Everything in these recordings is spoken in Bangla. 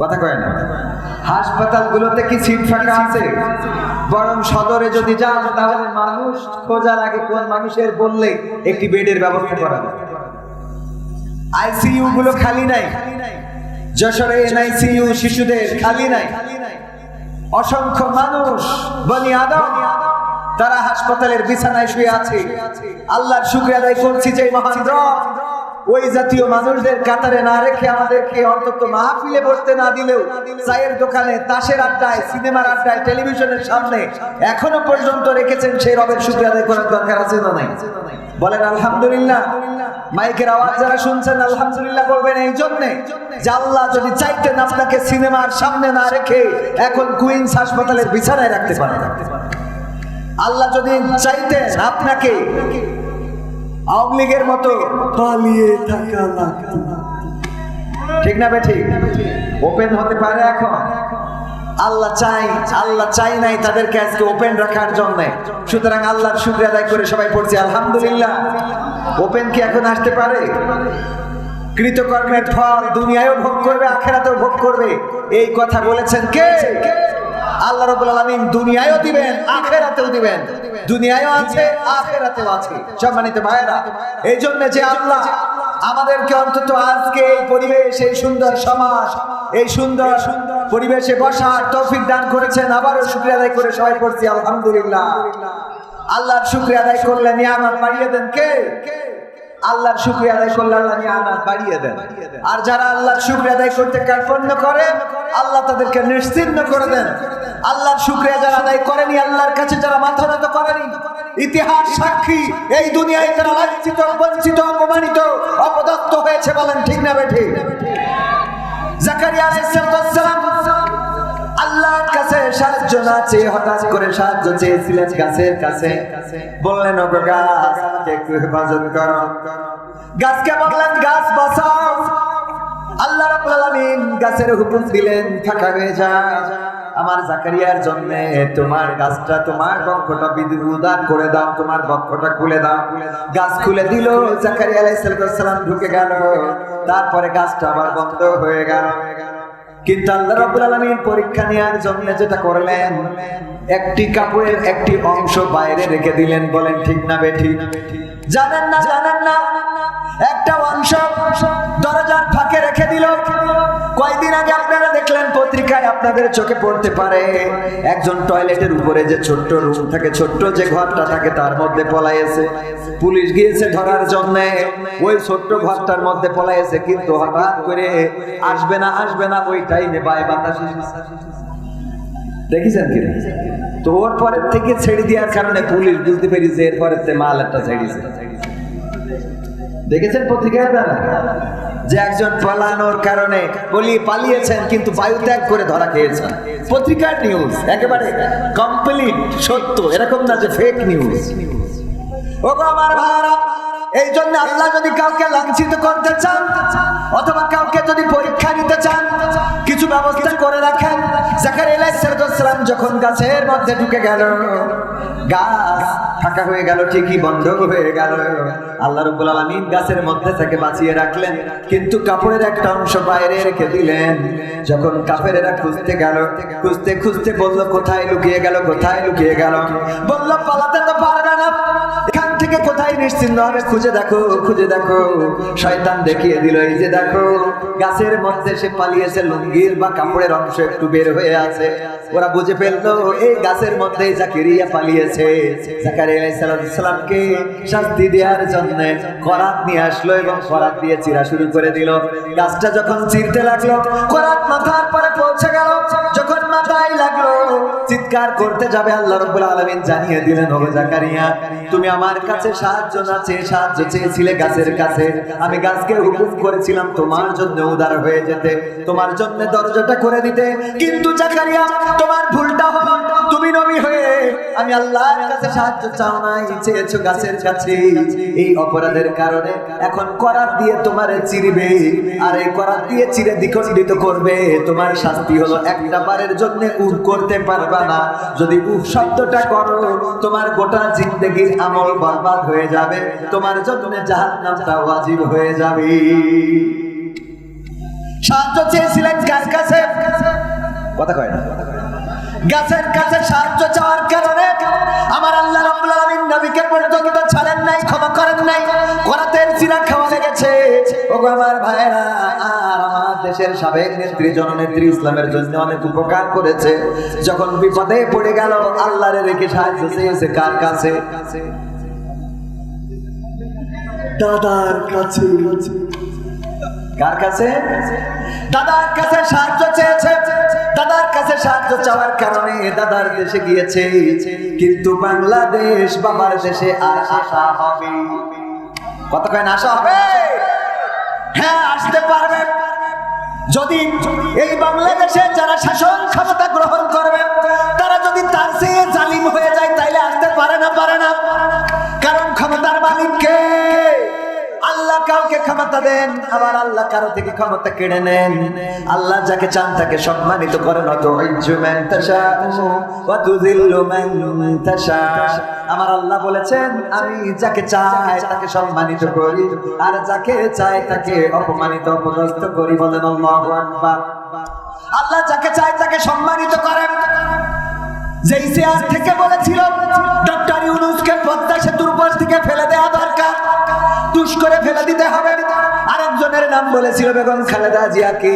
কথা কয় না? হাসপাতালগুলোতে কি সিট ফাঁকা আছে? বরং সদরে যদি যান, তাহলে মানুষ খোঁজার আগে কোন মানুষের বললে একটি বেডের ব্যবস্থা করা আইসিইউ গুলো খালি নাই। যশোরে এনআইসিইউ শিশুদের খালি নাই। অসংখ্য মানুষ বনি আদম, তারা হাসপাতালের বিছানায় শুয়ে আছে। আল্লাহর শুক্রিয়া আদায় করছি যে মহান রব। ওই জাতীয় মানুষদের কাতারে না রেখে আমাদেরকে অন্তত মাহফিলে বসতে না দিলেও চায়ের দোকানে, তাসের আড্ডায়, সিনেমার আড্ডায়, টেলিভিশনের সামনে এখনও পর্যন্ত রেখেছেন সেই রবের আদায় করার দরকার আছে না নাই? বলেন, আলহামদুলিল্লাহ। মাইকের আওয়াজ যারা শুনছেন, আলহামদুলিল্লাহ বলবেন এই জন্যে আল্লাহ যদি চাইতেন আপনাকে সিনেমার সামনে না রেখে এখন কুইন্স হাসপাতালের বিছানায় রাখতে পারেন আল্লাহ যদি চাইতেন আপনাকে আওয়ামী মতো পালিয়ে থাকা লাগতো ঠিক না বেঠি? ওপেন হতে পারে এখন। আল্লাহ চাই আল্লাহ চাই নাই তাদেরকে আজকে ওপেন রাখার জন্য। সুতরাং আল্লাহর শুক্রিয়া আদায় করে সবাই পড়ছি, আলহামদুলিল্লাহ। ওপেন কি এখন আসতে পারে? কৃতকর্মের ফল দুনিয়ায়ও ভোগ করবে, আখেরাতেও ভোগ করবে। এই কথা বলেছেন কে? আল্লাহ রাব্বুল আলামিন দুনিয়ায়ও দিবেন, আখেরাতেও দিবেন। দুনিয়ায়ও আছে, আখেরাতেও আছে। সম্মানিত ভাইয়েরা এই জন্য যে আল্লাহ আমাদেরকে অন্তত আজকে এই পরিবেশ, এই সুন্দর সমাজ, এই সুন্দর পরিবেশে বসার তৌফিক দান করেছেন। আবারও শুক্রিয়া আদায় করে সবাই করছি আলহামদুলিল্লাহ। আল্লাহর শুক্রিয়া আদায় করলে নিয়ামত বাড়িয়ে দেন কে? আল্লাহর শুক্রিয়া আদায় করলে আল্লাহ নিয়ামত বাড়িয়ে দেন। আর যারা আল্লাহর শুক্রিয়া আদায় করতে কার্পণ্য করে, আল্লাহ তাদেরকে নিশ্চিন্ন করে দেন। আল্লাহর শুকরিয়া যারা আদায় করেনি, আল্লাহর কাছে যারা মাথা নত করেনি, ইতিহাস সাক্ষী, এই দুনিয়ায় তারা লাঞ্ছিত, বঞ্চিত, অপমানিত অপদত্ত হয়েছে বলেন ঠিক না বেঠি আল্লাহ গাছের হুকুম দিলেন ফাঁকা হয়ে যা। আমার জাকারিয়ার জন্য তোমার গাছটা তোমার বক্ষটা উদান করে দাও, তোমার বক্ষটা খুলে দাও। গাছ খুলে দিল, জাকারিয়া আলাইহিস সালাম ঢুকে গেল। তারপরে গাছটা আবার বন্ধ হয়ে গেল। কিন্তু আল্লাহ রাব্বুল আলামিন পরীক্ষা নেওয়ার জন্য যেটা করলেন, একটি কাপড়ের একটি অংশ বাইরে রেখে দিলেন। বলেন, ঠিক না বেঠিক জানেন না জানেন না। একটা অংশ দরজার ফাঁকে রেখে দিল। কয়দিন আগে আপনারা দেখলেন পত্রিকায় আপনাদের চোখে পড়তে পারে, একজন টয়লেটের উপরে যে ছোট্ট রুম থাকে, ছোট্ট যে ঘরটা থাকে, তার মধ্যে পলাইছে পুলিশ গিয়েছে ধরার জন্য। ওই ছোট্ট ঘরটার মধ্যে পলাইছে কিন্তু হঠাৎ করে আসবে না আসবে না, ওই টাইমে বাই বাতাস দেখেছেন কি তো ওর পরের থেকে ছেড়ে দেওয়ার কারণে পুলিশ বুঝতে পেরেছে এরপরে মাল একটা ছেড়েছে দেখেছেন পত্রিকায় আপনারা? যে একজন পালানোর কারণে বলি পালিয়েছেন, কিন্তু বায়ু ত্যাগ করে ধরা খেয়েছেন। পত্রিকার নিউজ একেবারে কমপ্লিট সত্য, এরকম না যে ফেক নিউজ ও আমার ভাইরা এই জন্য আল্লাহ যদি কাউকে লাঞ্ছিত করতে চান, অথবা কাউকে যদি পরীক্ষা নিতে চান, কিছু ব্যবস্থা করে রাখেন। জাকারিয়া যখন গাছের মধ্যে ঢুকে গেল, গাছ ফাঁকা হয়ে গেল, ঠিকই বন্ধ হয়ে গেল। আল্লাহ রব্বুল আলামিন গাছের মধ্যে থেকে বাঁচিয়ে রাখলেন, কিন্তু কাপড়ের একটা অংশ বাইরে রেখে দিলেন। যখন কাফেরেরা খুঁজতে গেল, খুঁজতে খুঁজতে বলল, কোথায় লুকিয়ে গেল, কোথায় লুকিয়ে গেল? বলল, পালাতে তো পারবে না। কোথায় নিশ্চিন্ন হবে? খুঁজে দেখো খুঁজে দেখো। শয়তান দেখিয়ে দিল, এই যে দেখো, গাছের মধ্যে সে পালিয়েছে, লুঙ্গির বা কাপড়ের অংশ একটু বের হয়ে আছে। ওরা বুঝে ফেলল, এই গাছের মধ্যে জাকিরিয়া পালিয়েছে। শাস্তি দেওয়ার জন্য করাত নিয়ে আসলো এবং করাত দিয়ে চিরা শুরু করে দিল। গাছটা যখন চিরতে লাগল করাত মাথার পরে পৌঁছে গেল। যখন মাথায় লাগল চিৎকার করতে যাবে আল্লাহ রাব্বুল আলামিন, জানিয়ে দিলেন ও জাকারিয়া, তুমি আমার কাছে সাহায্য না চেয়ে সাহায্য চেয়েছিলে গাছের কাছে। আমি গাছকে হুকুম করেছিলাম তোমার জন্য উদার হয়ে যেতে। তোমার জন্য দরজাটা করে দিতে। কিন্তু জাকারিয়া, তোমার ভুলটা হলো, তুমি নবী হয়ে আমি আল্লাহর কাছে সাহায্য চাও নাই, চেয়েছো গাছের কাছে। এই অপরাধের কারণে এখন করার দিয়ে তোমারে চিরবে, আর এই করার দিয়ে চিরে দ্বিখণ্ডিত করবে। তোমার শাস্তি হলো একটা বারের জন্য উহ করতে পারবা না। যদি উহ শব্দটা করো, তোমার গোটা জিন্দগির আমল বরবাদ হয়ে যাবে। তোমার জন্য জাহান্নামটা ওয়াজিব হয়ে যাবে। সাহায্য চেয়েছিলেন কার কাছে? কথা কয় না। গাছের কাছে সাহায্য চাওয়ার কারণে আমার আল্লাহ রাব্বুল আলামিন নবীকে পর্যন্ত ছাড়েন নাই, ক্ষমা করেন নাই। করাতের চিরা খাওয়া লেগেছে। ওগো আমার ভাইরা আর আমার দেশের সাবেক নেত্রী, জননেত্রী ইসলামের জন্য অনেক উপকার করেছে। যখন বিপদে পড়ে গেল, আল্লাহরে রেখে সাহায্য চেয়েছে কার কাছে? দাদার কাছে। কার কাছে? দাদার কাছে সাহায্য চেয়েছে। দাদার কাছে সাহায্য চাওয়ার কারণে দাদার দেশে গিয়েছে। কিন্তু বাংলাদেশ বাবার দেশে আসা হবে। কত কেন আসা হবে? হ্যাঁ আসতে পারবে। যদি এই বাংলাদেশে যারা শাসন ক্ষমতা গ্রহণ করবে, তারা যদি তার চেয়ে জালিম হয়ে যায় তাইলে কাউকে ক্ষমতা দেন, আবার আল্লাহ কারও থেকে ক্ষমতা কেড়ে নেন। আল্লাহ যাকে চান তাকে সম্মানিত করেন আমার আল্লাহ বলেছেন, আমি যাকে চাই তাকে সম্মানিত করি, আর যাকে চাই তাকে অপমানিত, অপদস্থ করি বলেন আল্লাহু যাকে চাই তাকে সম্মানিত করেন। যেই চেয়ার থেকে বলেছিল, ডক্টর ইউনুসকে পদ্মা নাম বলেছিল বেগম খালেদা জিয়াকে।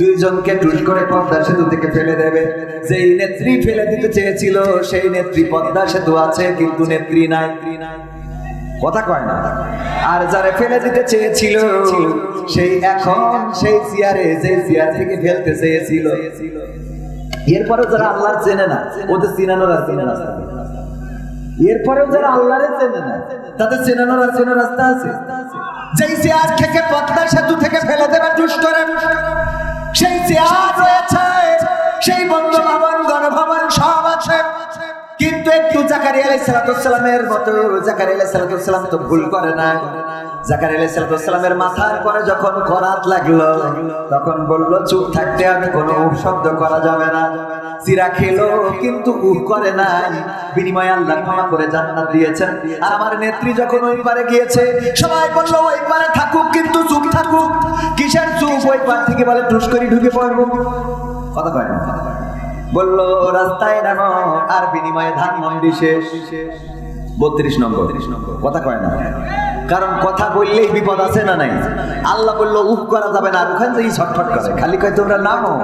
দুইজনকে টুস করে পদ্মা সেতু থেকে ফেলে দেবে। যেই নেত্রী ফেলে দিতে চেয়েছিল, সেই নেত্রী পদ্মা সেতু আছে, কিন্তু নেত্রী নাই। কথা কয় না? আর যারা ফেলে দিতে চেয়েছিল, সেই এখন সেই চেয়ারে যে চেয়ার থেকে ফেলতে চেয়েছিল। এরপরে যারা আল্লাহর চেনে না, ওদের চিনানোর নেই। এরপরেও যারা আল্লাহরে চেনে না, তাদের চেনানোর আর চেনা রাস্তা আছে? যেই চেয়ার থেকে পদ্মা সেতু থেকে ফেলে দেবে করে সেই চেয়ার রয়েছে সেই বঙ্গভবন গণভবন সব আছে। কিন্তু একটু জাকারিয়া আলাইহিস সালামের মতো জাকারিয়া আলাইহিস সালাম তো ভুল করে না জাকারিয়া আলাইহিস সালামের মাথার পরে যখন করাত লাগল, তখন বলল, চুপ থাকতে আমি কোনো শব্দ করা যাবে না। চিরা খেলো, কিন্তু উহ করে নাই। বিনিময়ে আল্লাহ ক্ষমা করে জান্নাত দিয়েছেন। আর আমার নেত্রী যখন ওই পারে গিয়েছে, সবাই বলল, ওই পারে থাকুক, কিন্তু চুপ থাকুক। কিসের চুপ? ওই পার থেকে বলে টুস করে, ঢুকে পড়ব। কথা কয় না। বলল, রাস্তায় নামো, আর বিনিময়ে ধান মন্ডি শেষ। বত্রিশ নম্বর। কথা কয় না। কারণ কথা বললেই বিপদ আছে না নাই? আল্লাহ বলল উপ করা যাবে না। আর ওখান ছটফট করে। খালি কয়, তোমরা নামো,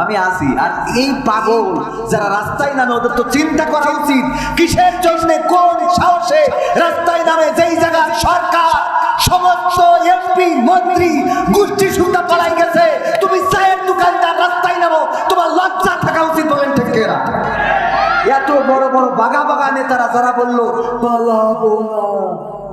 আমি আসি। আর এই পাগল যারা রাস্তায় নামে, ওদের তো চিন্তা করা উচিত, কিসের জন্য, কোন সাহসে রাস্তায় নামে? যেই জায়গার সরকার, সমস্ত এমপি, মন্ত্রী গোষ্ঠী সুতা পালাই গেছে, তুমি চায়ের দোকানদার, রাস্তায় নামো, তোমার লজ্জা থাকা উচিত বলেন ঠিক কিনা? এত বড় বড় বাগা বাগা নেতারা, যারা বলল, পালাবো না।